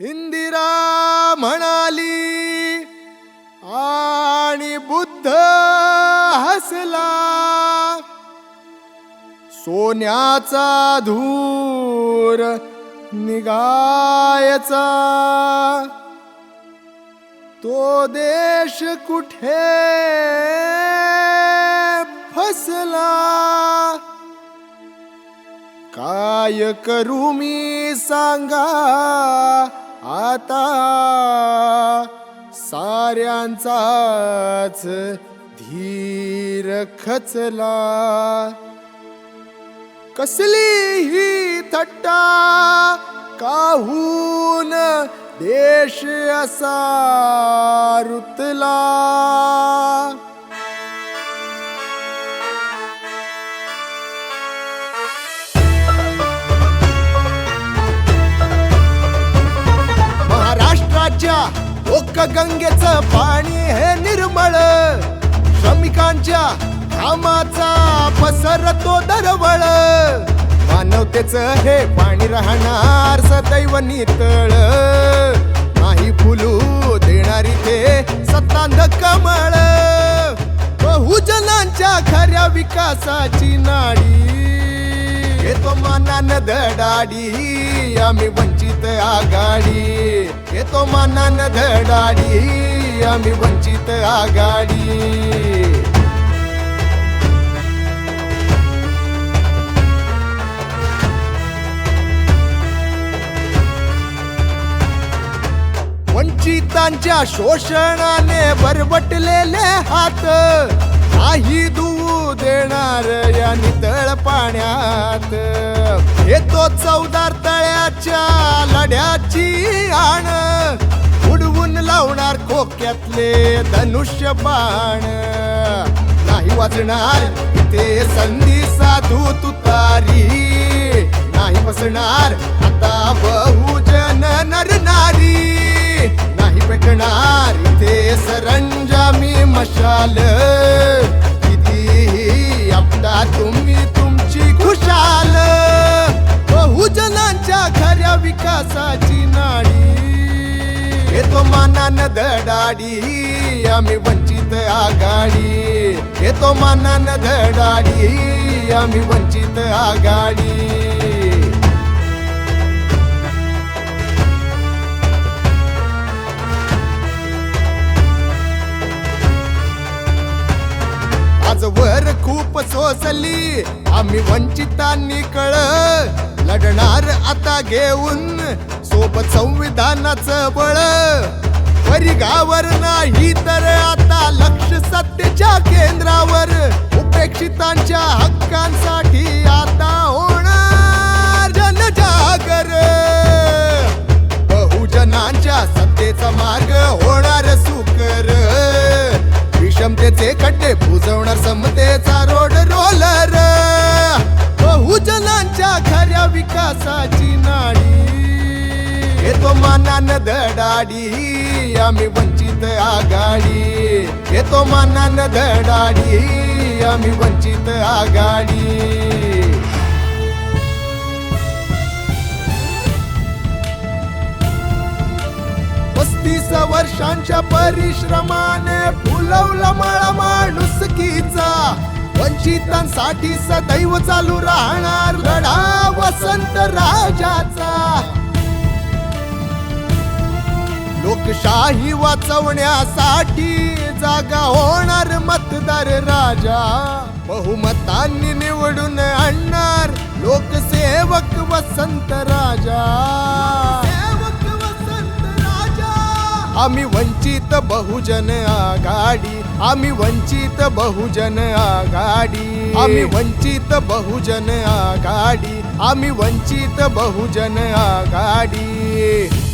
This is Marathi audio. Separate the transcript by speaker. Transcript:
Speaker 1: इंदिरा म्हणाली आणि बुद्ध हसला. सोन्याचा धूर निघायचा. तो देश कुठे फसला? काय करू मी सांगा. आता साऱ्यांचाच धीर खचला. कसली ही थट्टा काहून देश असा रुतला. गंगेचं पाणी हे निर्मळ. श्रमिकांच्या घामाचा पसरतो दरवळ. मानवतेच हे पाणी राहणार सदैव नितळ. नाही फुलू देणारी ते सतांध कमळ. बहुजनांच्या खऱ्या विकासाची नाडी. येतो मानान धडाडी आम्ही वंचित आघाडी. येतो मानान धडाडी आम्ही वंचित आघाडी. वंचितांच्या शोषणाने बरबटलेले हात. काही दूर पाण्यात. येतो चौदार तळ्याच्या लढ्याची आण. उडवून लावणार खोक्यातले धनुष्य बाण. नाही वाजणार ते संधी साधू तुतारी नाही बसणार आता बहुजन नर नारी. मानान धडाडी आम्ही वंचित आघाडी येतो मानान धडाडी आम्ही वंचित आघाडी आजवर खूप सोसली आम्ही वंचितांनी कळ लढणार आता घेऊन सोबत संविधानाचं बळ परिघावर नाही तर आता लक्ष सत्तेच्या केंद्रावर. उपेक्षितांच्या हक्कांसाठी आता होणार जनजागर. बहुजनांच्या सत्तेचा मार्ग होणार सुकर. विषमतेचे खड्डे बुजवणार समतेचा रोड रोलर बहुजनांच्या खऱ्या विकासाची नाणी येतो मानान धडाडी आम्ही वंचित आघाडी. येतो मानान धडाडी आम्ही वंचित आघाडी. पस्तीस वर्षांच्या परिश्रमाने फुलवला मळा माणुसकीचा वंचितांसाठी सदैव चालू राहणार लढा वसंत राजाचा. लोकशाही वाचवण्यासाठी जागा होणार मतदार राजा. बहुमतांनी निवडून आणणार लोकसेवक वसंत राजा. सेवक वसंत राजा. आम्ही वंचित बहुजन आघाडी. आम्ही वंचित बहुजन आघाडी. आम्ही वंचित बहुजन आघाडी. आम्ही वंचित बहुजन आघाडी.